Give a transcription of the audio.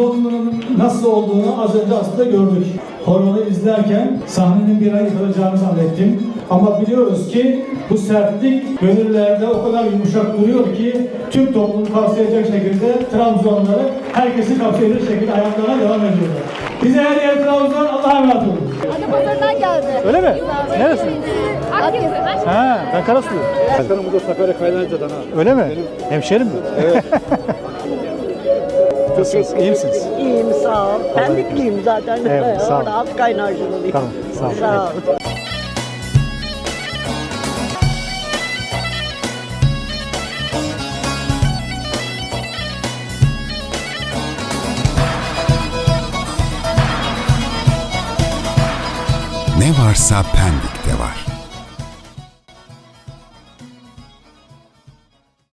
Trabzon'un nasıl olduğunu az önce aslında gördük. Horonu izlerken sahnenin bir ay yıkılacağını zannettim. Ama biliyoruz ki bu sertlik gönüllerde o kadar yumuşak duruyor ki tüm toplumu kapsayacak şekilde Trabzonları herkesi kapsayacak şekilde ayaklarına devam ediyorlar. Bize her yer Trabzon Allah'a emanet olun. Adapazarı'ndan geldi. Öyle mi? Neresi? Akdeniz. Ha, ben Karasu'yum. Başkanım bu da Sakarya Kaynarca'dan ha. Öyle mi? Hemşerim mi? Evet. Nasılsınız? İyi misiniz? İyiyim sağ ol. Pendikliyim zaten. Evet, sağ ol. Orada alt kaynarcılıyım. Tamam, sağ ol. Sağ ol. Ne varsa Pendik'te.